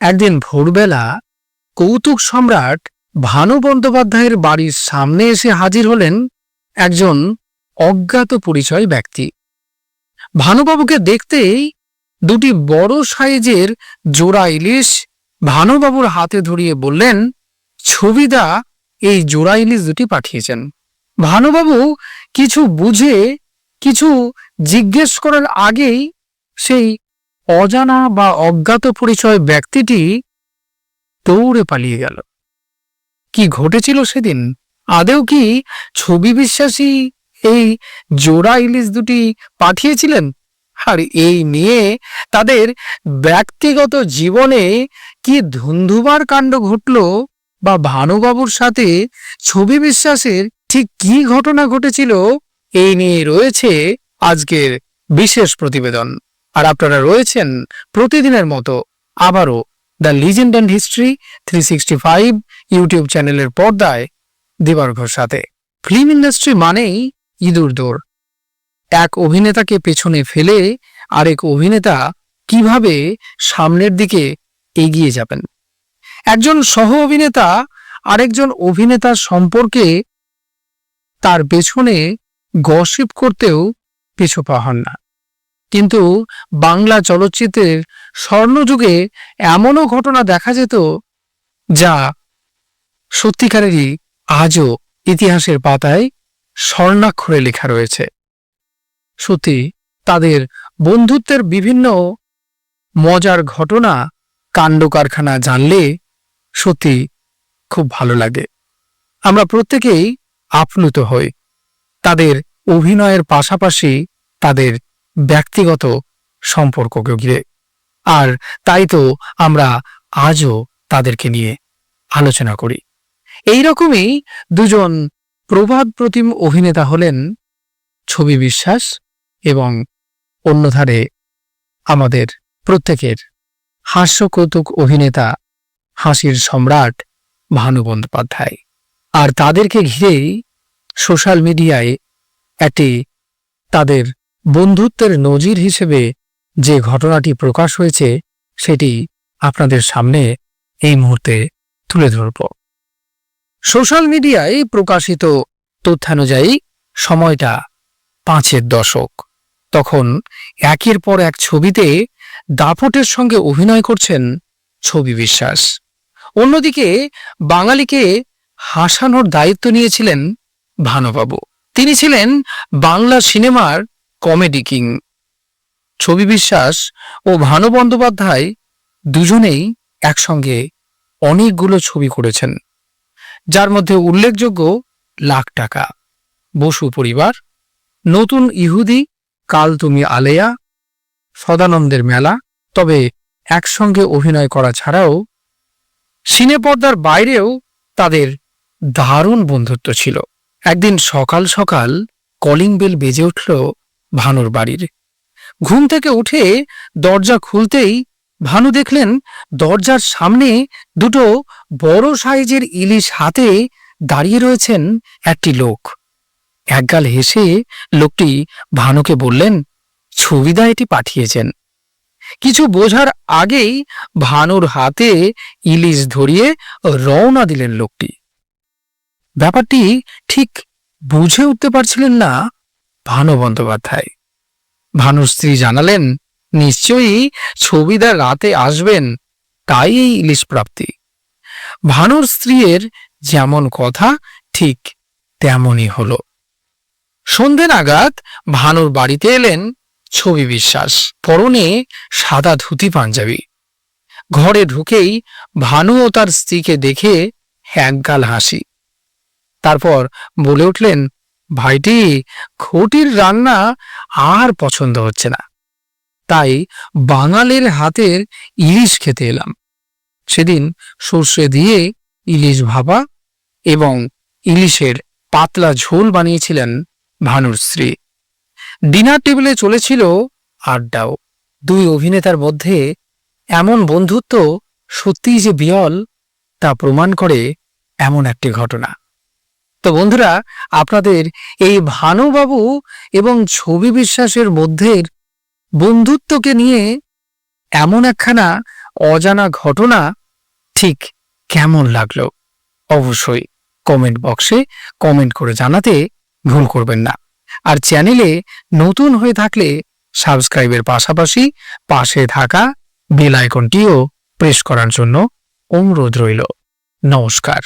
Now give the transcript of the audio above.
একদিন ভোরবেলা কৌতুক সম্রাট ভানু বন্দ্যোপাধ্যায়ের বাড়ির সামনে এসে হাজির হলেন একজন অজ্ঞাত পরিচয় ব্যক্তি। ভানুবাবুকে দেখতেই দুটি বড় সাইজের জোড়া ইলিশ ভানুবাবুর হাতে ধরিয়ে বললেন, ছবিদা, এই জোড়া ইলিশ দুটি পাঠিয়েছেন। ভানুবাবু কিছু বুঝে, কিছু জিজ্ঞেস করার আগেই সেই অজানা বা অজ্ঞাত পরিচয় ব্যক্তিটি দৌড়ে পালিয়ে গেল। কি ঘটেছিল সেদিন? আদেও কি ছবি বিশ্বাসী এই জোড়া ইলিশ দুটি পাঠিয়েছিলেন? আর এই নিয়ে তাদের ব্যক্তিগত জীবনে কি ধুন্ধুবার কাণ্ড ঘটল বা ভানুবাবুর সাথে ছবি বিশ্বাসের ঠিক কি ঘটনা ঘটেছিল, এই নিয়ে রয়েছে আজকের বিশেষ প্রতিবেদন। আর আপনারা রয়েছেন প্রতিদিনের মতো আবারও the legend and history three sixty five YouTube চ্যানেলের পর্দায় দিবার্ঘর সাথে। ফিল্ম ইন্ডাস্ট্রি মানেই ইঁদুর দৌড়। এক অভিনেতাকে পেছনে ফেলে আরেক অভিনেতা কীভাবে সামনের দিকে এগিয়ে যাবেন? একজন সহ অভিনেতা আরেকজন অভিনেতার সম্পর্কে তার পেছনে গসিপ করতেও পিছু পা হন না। কিন্তু বাংলা চলচ্চিত্রের স্বর্ণযুগে এমনও ঘটনা দেখা যেত যা সত্যিকারেরই আজও ইতিহাসের পাতায় স্বর্ণাক্ষরে লেখা রয়েছে। সত্যি, তাদের বন্ধুত্বের বিভিন্ন মজার ঘটনা কাণ্ড কারখানা জানলে সত্যি খুব ভালো লাগে। আমরা প্রত্যেকেই আপ্লুত হই। তাদের অভিনয়ের পাশাপাশি তাদের ব্যক্তিগত সম্পর্ককে ঘিরে। আর তাই তো আমরা আজও তাদেরকে নিয়ে আলোচনা করি। এই রকমই দুজন প্রবাদ প্রতিম অভিনেতা হলেন ছবি বিশ্বাস এবং অন্যধারে আমাদের প্রত্যেকের হাস্যকৌতুক অভিনেতা হাসির সম্রাট ভানু বন্দ্যোপাধ্যায়। আর তাদেরকে ঘিরেই সোশ্যাল মিডিয়ায় একটি তাদের বন্ধুত্বের নজির হিসেবে যে ঘটনাটি প্রকাশ হয়েছে, সেটি আপনাদের সামনে এই মুহূর্তে তুলে ধরব। সোশ্যাল মিডিয়ায় প্রকাশিত তথ্যানুযায়ী সময়টা পাঁচের দশক। তখন একের পর এক ছবিতে দাপটের সঙ্গে অভিনয় করছেন ছবি বিশ্বাস। অন্যদিকে বাঙালিকে হাসানোর দায়িত্ব নিয়েছিলেন ভানুবাবু। তিনি ছিলেন বাংলা সিনেমার কমেডি কিং ছবি বিশ্বাস ও ভানু বন্দ্যোপাধ্যায় দুজনেই একসঙ্গে অনেকগুলো ছবি করেছেন, যার মধ্যে উল্লেখযোগ্য লাখ টাকা, বসু পরিবার, নতুন ইহুদি, কাল তুমি আলেয়া, সদানন্দের মেলা, তবে একসঙ্গে অভিনয় করা ছাড়াও সিনেপর্দার বাইরেও তাদের দারুণ বন্ধুত্ব ছিল। একদিন সকাল সকাল কলিং বেল বেজে উঠল ভানুর বাড়ির। ঘুম থেকে উঠে দরজা খুলতেই ভানু দেখলেন দরজার সামনে দুটো বড় সাইজের ইলিশ হাতে দাঁড়িয়ে রয়েছেন একটি লোক। একগাল হেসে লোকটি ভানুকে বললেন ছবিদা এটি পাঠিয়েছেন। কিছু বোঝার আগেই ভানুর হাতে ইলিশ ধরিয়ে রওনা দিলেন লোকটি। ব্যাপারটি ঠিক বুঝে উঠতে পারছিলেন না ভানু বন্দ্যোপাধ্যায়। ভানুর স্ত্রী জানালেন, নিশ্চয়ই ছবিদার রাতে আসবেন, তাই এই ইলিশ প্রাপ্তি। ভানুর স্ত্রীর যেমন কথা, ঠিক তেমনই হলো। সন্ধে নাগাদ ভানুর বাড়িতে এলেন ছবি বিশ্বাস, পরনে সাদা ধুতি পাঞ্জাবি। ঘরে ঢুকেই ভানু ও তার স্ত্রীকে দেখে একগাল হাসি। তারপর বলে উঠলেন ভাইটি, খুঁটির রান্না আর পছন্দ হচ্ছে না। তাই বাঙালির হাতের ইলিশ খেতে এলাম। সেদিন সর্ষে দিয়ে ইলিশ ভাপা এবং ইলিশের পাতলা ঝোল বানিয়েছিলেন ভানুর স্ত্রী। ডিনার টেবিলে চলেছিল আড্ডাও। দুই অভিনেতার মধ্যে এমন বন্ধুত্ব সত্যিই যে বিয়ল তা প্রমাণ করে এমন একটি ঘটনা। তো বন্ধুরা, আপনাদের এই ভানুবাবু এবং ছবি বিশ্বাসের মধ্যের বন্ধুত্বকে নিয়ে এমন একখানা অজানা ঘটনা ঠিক কেমন লাগল অবশ্যই কমেন্ট বক্সে কমেন্ট করে জানাতে ভুল করবেন না। আর চ্যানেলে নতুন হয়ে থাকলে সাবস্ক্রাইবের পাশাপাশি পাশে থাকা বেল আইকনটিও প্রেস করার জন্য অনুরোধ রইল। নমস্কার।